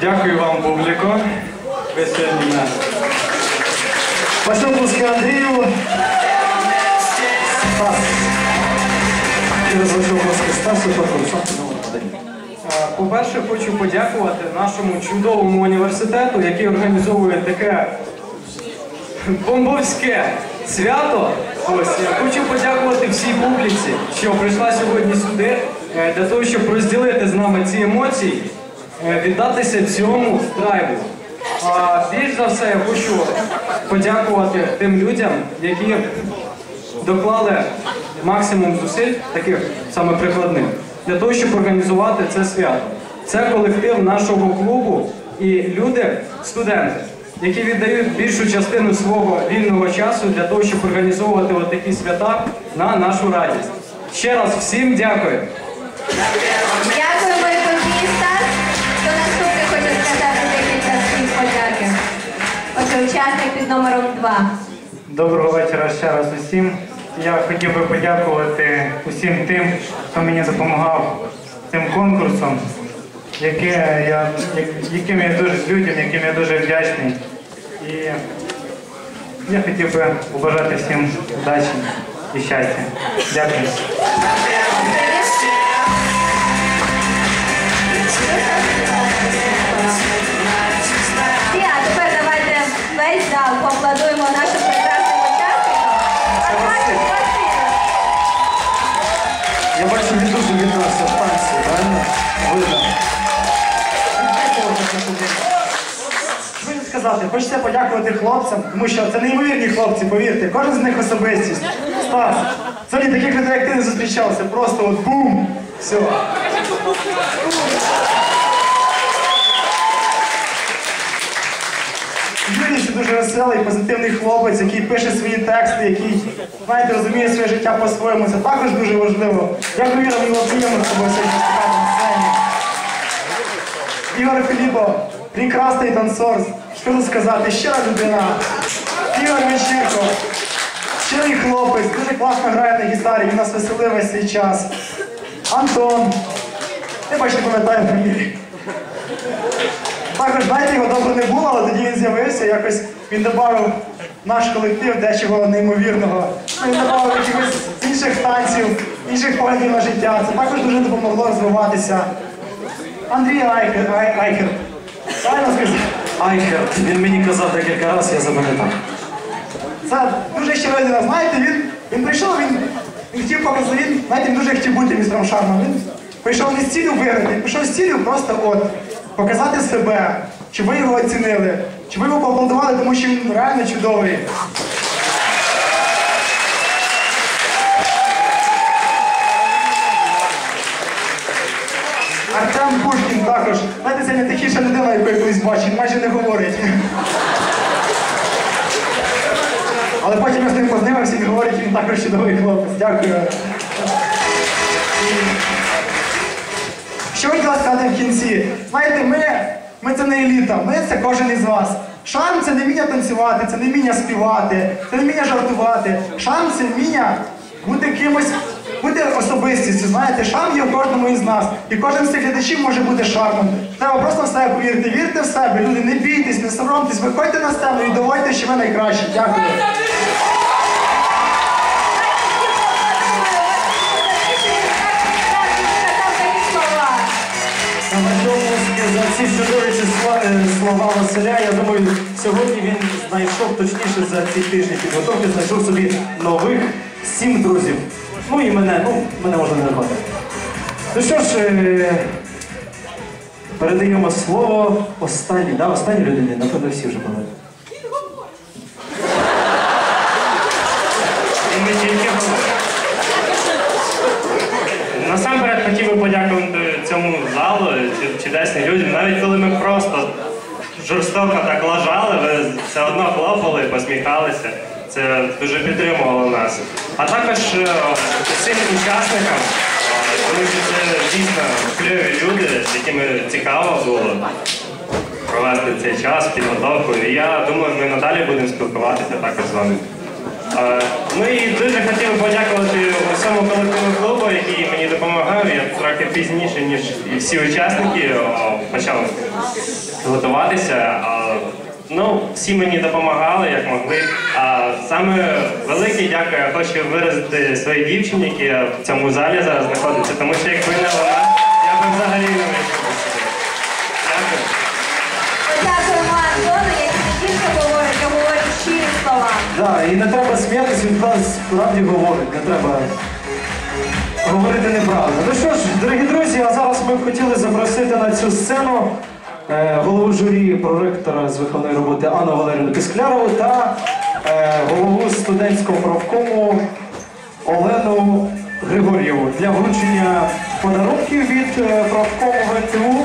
Дякую вам, публіко. Ви сьогодні мене. Паслюбовський Андрію. Через Паслюбовський Стас і конкурсант номер один. Е, По-перше, хочу подякувати нашому чудовому університету, який організовує таке бомбовське свято. Ось хочу подякувати всій публіці, що прийшла сьогодні сюди е, для того, щоб розділити з нами ці емоції, віддатися цьому драйву. А більш за все я хочу подякувати тим людям, які доклали максимум зусиль, таких саме прикладних, для того, щоб організувати це свято. Це колектив нашого клубу і люди, студенти, які віддають більшу частину свого вільного часу для того, щоб організовувати от такі свята на нашу радість. Ще раз всім дякую. Учасник під номером 2. Доброго вечора ще раз усім. Я хотів би подякувати усім тим, хто мені допомагав цим конкурсом, яке я, яким я дуже людям, яким я дуже вдячний. І я хотів би побажати всім удачі і щастя. Дякую. Сказати? Хочеться подякувати хлопцям, тому що це неймовірні хлопці, повірте, кожен з них особистість. Стас, сьогодні таких людей, як ти не зустрічався, просто от бум! Все. Юрій ще дуже веселий, позитивний хлопець, який пише свої тексти, який, знаєте, розуміє своє життя по-своєму. Це також дуже важливо. Іра, мені було приємно з тобою сьогодні. Ігор Філіпов, прекрасний танцор. Що тут сказати? Щира людина. Ігор Вечірко, щирий хлопець, дуже класно грає на гітарі, він нас веселив весь цей час. Антон. Я бачу, пам'ятаю фамілію. Також, знаєте, його довго не було, але тоді він з'явився, якось він додав наш колектив дечого неймовірного. Він додав якихось інших танців, інших поглядів на життя. Це також дуже допомогло розвиватися. Андрій Айкер, Ай, Айкер. Правильно сказав? Айхер, він мені казав декілька разів, я запам'ятав. Це дуже щира людина. Знаєте, він, він прийшов, він, він хотів показати, він, знаєте, він дуже хотів бути містером Шармом. Він прийшов не з цілю виграти, він прийшов з цілю просто от показати себе, чи ви його оцінили, чи ви його поаплодували, тому що він реально чудовий. Артем Пушкін також. Знаєте, це найтихіша людина, яку я колись бачив, майже не говорить. Але потім я з ним познайомився він говорить, він також чудовий хлопець. Дякую. Що хотіла сказати в кінці? Знаєте, ми, ми це не еліта, ми це кожен із вас. Шарм це не вміння танцювати, це не вміння співати, це не вміння жартувати. Шарм це вміння бути кимось, бути особистістю. Знаєте, шарм є в кожному із нас. І кожен з цих глядачів може бути шармом. Треба просто в себе повірити. Вірте в себе, люди, не бійтесь, не соромтесь, виходьте на сцену і доводьте, що ви найкращі. Дякую. Ці чудові е, слова Василя, я думаю, сьогодні він знайшов точніше за ці тижні підготовки, знайшов собі нових сім друзів. Ну і мене, ну, мене можна не назвати. Ну що ж, е, передаємо слово останній, да, останній людині, напевно, всі вже пам'ятають. І не тільки говорити. Насамперед хотів би подякувати цьому залу, чудесним людям. Навіть коли ми просто жорстоко так лажали, ви все одно хлопали, посміхалися. Це дуже підтримувало нас. А також е, всім учасникам, е, тому що це дійсно кльові люди, з якими цікаво було провести цей час, підготовку. І я думаю, ми надалі будемо спілкуватися також з вами. Е, Ну і дуже хотів подякувати усьому колективу клубу, який мені допомагав. Я трохи пізніше, ніж всі учасники, почав готуватися. Ну, всі мені допомагали, як могли. А саме велике дякую я хочу виразити своїй дівчині, яка в цьому залі зараз знаходиться, тому що якби не вона, я би взагалі не вийшов. до сюди. Дякую. Подякуємо Антону, який не тільки говорить, а говорить щирі слова. Да, і не треба сміятися, він справді говорить, не треба говорити неправду. Ну що ж, дорогі друзі, а зараз ми б хотіли запросити на цю сцену голову журі проректора з виховної роботи Анну Валерію Пісклярову та е, голову студентського правкому Олену Григор'єву для вручення подарунків від е, правкому ГТУ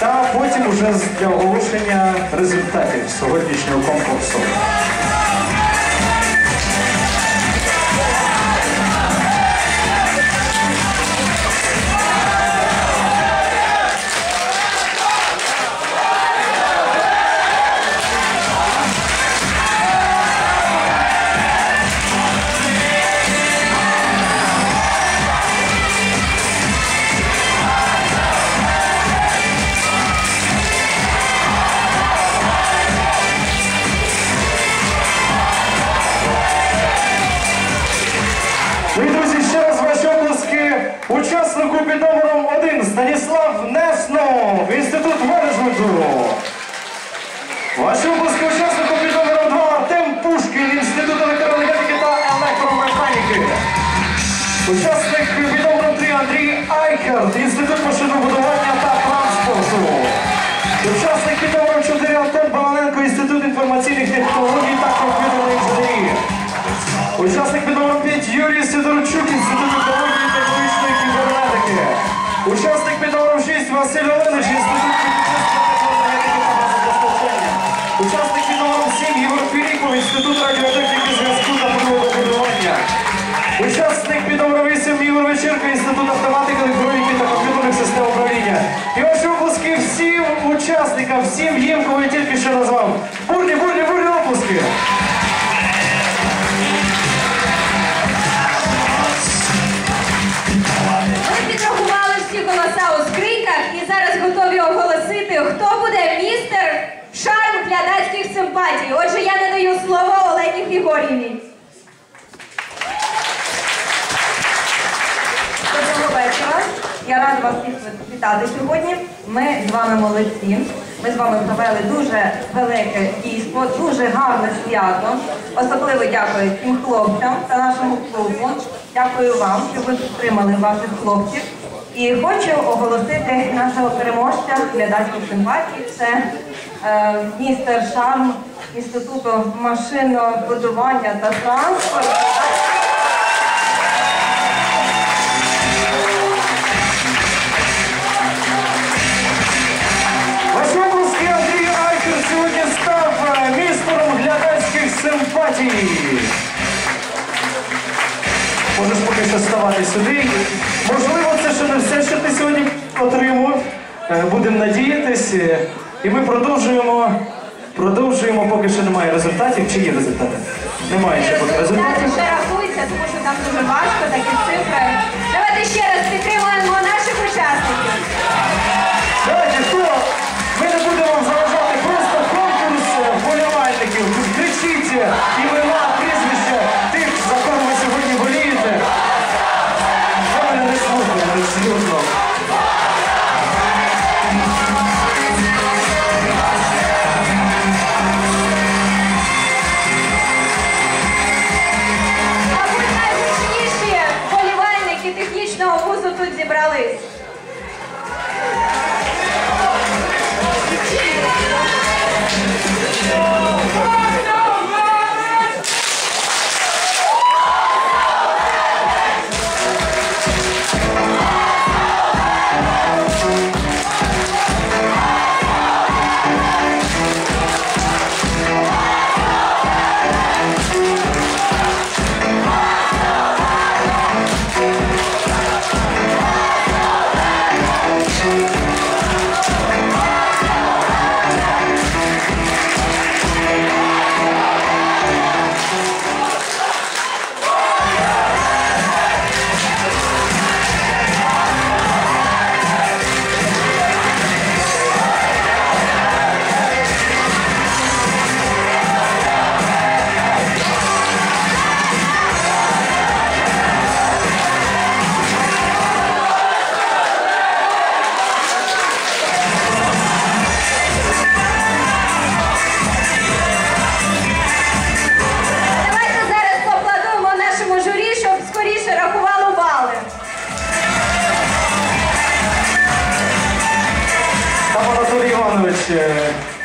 та потім уже для оголошення результатів сьогоднішнього конкурсу. Учаснику під номером 1 Станіслав Неснов, Інститут менеджменту. Оплески учаснику під номером 2 Артем Пушкін, Інститут електроники та електромеханіки. Учасник під номером 3 Андрій Айхард, Інститут машинобудування та транспорту. Учасник під номером 4 Антон Баланенко, Інститут інформаційних технологій та комп'ютерної інженерії. Учасник під номером 5 Юрій Сидорчук, Інститут кібернетики. Учасник під номером 6 Василь Оленич, Інститут теплоенергетики та. Учасник під номером 7 Єгор Філіпов, Інститут радіотехніки, зв'язку та природобудування. Учасник під номером 8 Ігор Вечірка, Інститут автоматики, електроніки та комп'ютерних систем управління. І ваші оплески всім учасникам, всім їм, кого я тільки що назвав. Глядацьких. Отже, я надаю слово Олені Григорівні. Доброго вечора. Я рада вас всіх вітати сьогодні. Ми з вами молодці. Ми з вами провели дуже велике дійство, дуже гарне свято. Особливо дякую всім хлопцям та нашому клубу. Дякую вам, що ви підтримали ваших хлопців. І хочу оголосити нашого переможця глядацьких симпатій. Це містер Шарм Інституту машинобудування та транспорту. Ваші Андрій Айкер сьогодні став е, містером глядацьких симпатій. Можеш поки що ставати сюди. Можливо, це ще не все, що ти сьогодні отримав. Е, Будемо надіятись. І ми продовжуємо. Продовжуємо, поки що немає результатів. Чи є результати? Немає ще поки результатів. Ще рахується, тому що там дуже важко, такі цифри. Давайте ще раз підтримуємо наших учасників. Давайте, хто? Ми не будемо вам заважати, просто конкурс вболівальників. Кричіть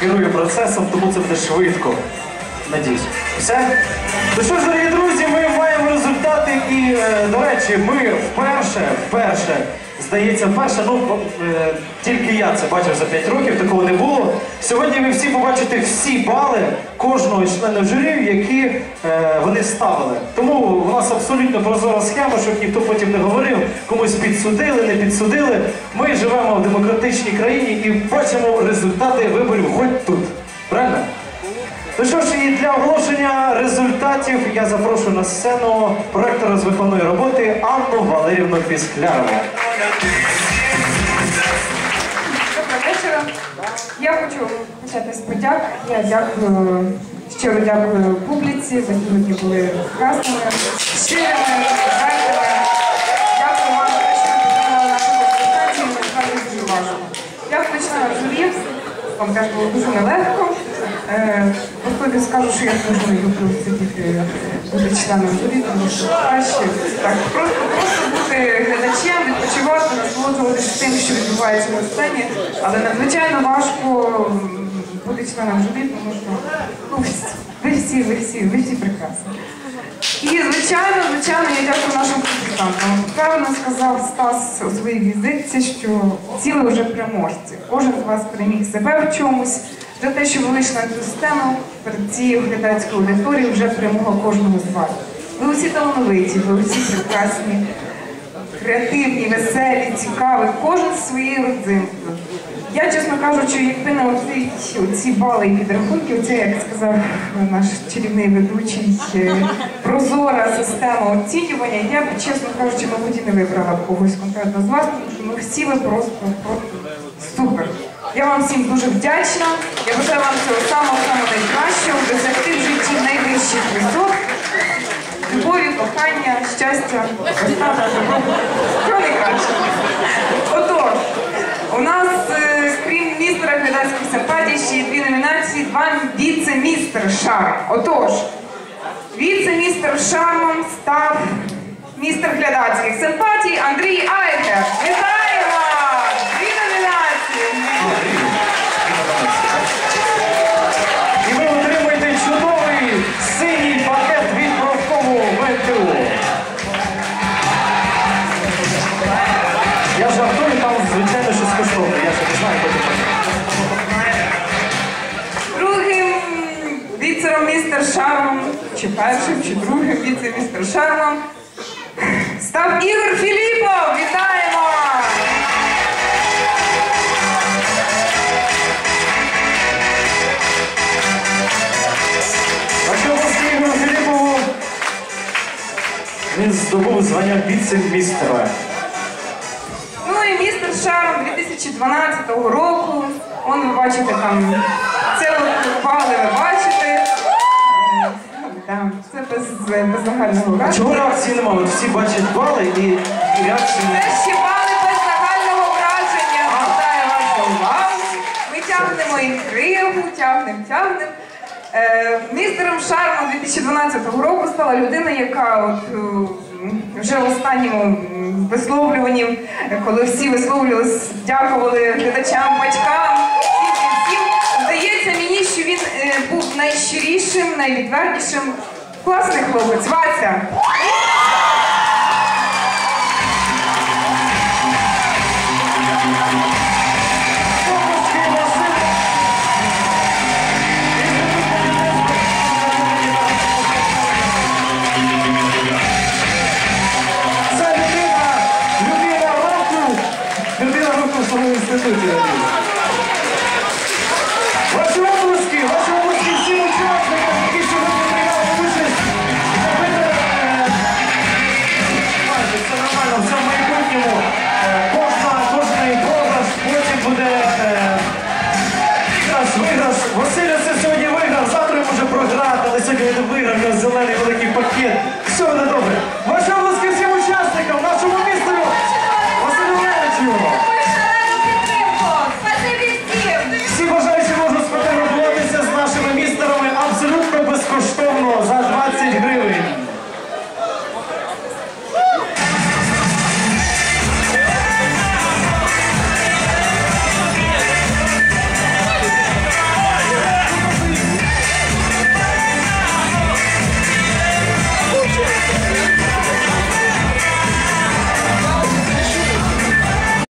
керує процесом, тому це буде швидко. Надіюсь. Все? Ну що ж, дорогі друзі, ми маємо результати і, е, до речі, ми вперше, вперше, здається, вперше, ну, е, тільки я це бачив за 5 років, такого не було. Сьогодні ви всі побачите всі бали кожного члена журі, які е, вони ставили. Тому у нас абсолютно прозора схема, щоб ніхто потім не говорив, комусь підсудили, не підсудили. Ми живемо в демократичній країні і бачимо результати виборів хоч тут. Правильно? Ну що ж, і для оголошення результатів я запрошую на сцену проектора з виховної роботи Анну Валерівну Пісклярову. Доброго вечора. Я хочу почати з подяк. Я дякую, щиро дякую публіці. Ви сьогодні були красними, щирими, відвертими. Дякую вам, за те, що нашу презентацію. Дякую членам журі. Вам теж було дуже нелегко. Е, Особливо скажу, що я дуже люблю сидіти бути членом журі, тому що краще так просто, просто бути глядачем, відпочивати, насолоджуватися тим, що відбувається на сцені, але надзвичайно важко бути членом журі, тому що ну, ви всі, ви всі, ви всі прекрасні. І звичайно, звичайно, я дякую нашим консультантам. Правильно сказав Стас у своїй візитці, що ці ви вже переможці. Кожен з вас переміг себе в чомусь. За те, що ви вийшли на цю сцену перед цією глядацькою аудиторією, вже перемога кожного з вас. Ви усі талановиті, ви усі прекрасні, креативні, веселі, цікаві, кожен своєю родзинкою. Я, чесно кажучи, якби не оці, оці бали і підрахунки, оце, як сказав наш чарівний ведучий, е, прозора система оцінювання, я б, чесно кажучи, мабуть, і не вибрала когось конкретно з вас, тому що ну, всі ви просто, просто супер. Я вам всім дуже вдячна. Я бажаю вам всього самого самого найкращого, досягти в житті найвищих висот. Любові, кохання, щастя. Що найкраще. Отож, у нас, е, крім містера глядацьких симпатій, ще є дві номінації, два віце-містер Шарм. Отож, віце-містер Шармом став містер глядацьких симпатій Андрій Айгер. Вітаємо! Чи першим, чи другим віце-містер Шармом став Ігор Філіпов. Вітаємо! Ігору Філіпову? Він здобув звання віце-містера. Ну і містер Шарм 2012 року. Он ви бачите там це от ви бачите. Без, без загального враження. Чого реакції немає? От всі бачать бали і реакції Це немає. ще бали без загального враження. Вітаю вас за увагу. Ми тягнемо інтригу, тягнемо, тягнемо. Е, містером Шармом 2012 року стала людина, яка от, е, вже в останньому висловлюванні, коли всі висловлювались, дякували глядачам, батькам, всім, всім, всім. Здається мені, що він е, був найщирішим, найвідвертішим. Класний хлопець, Вася. Це людина, людина року, людина року інституті.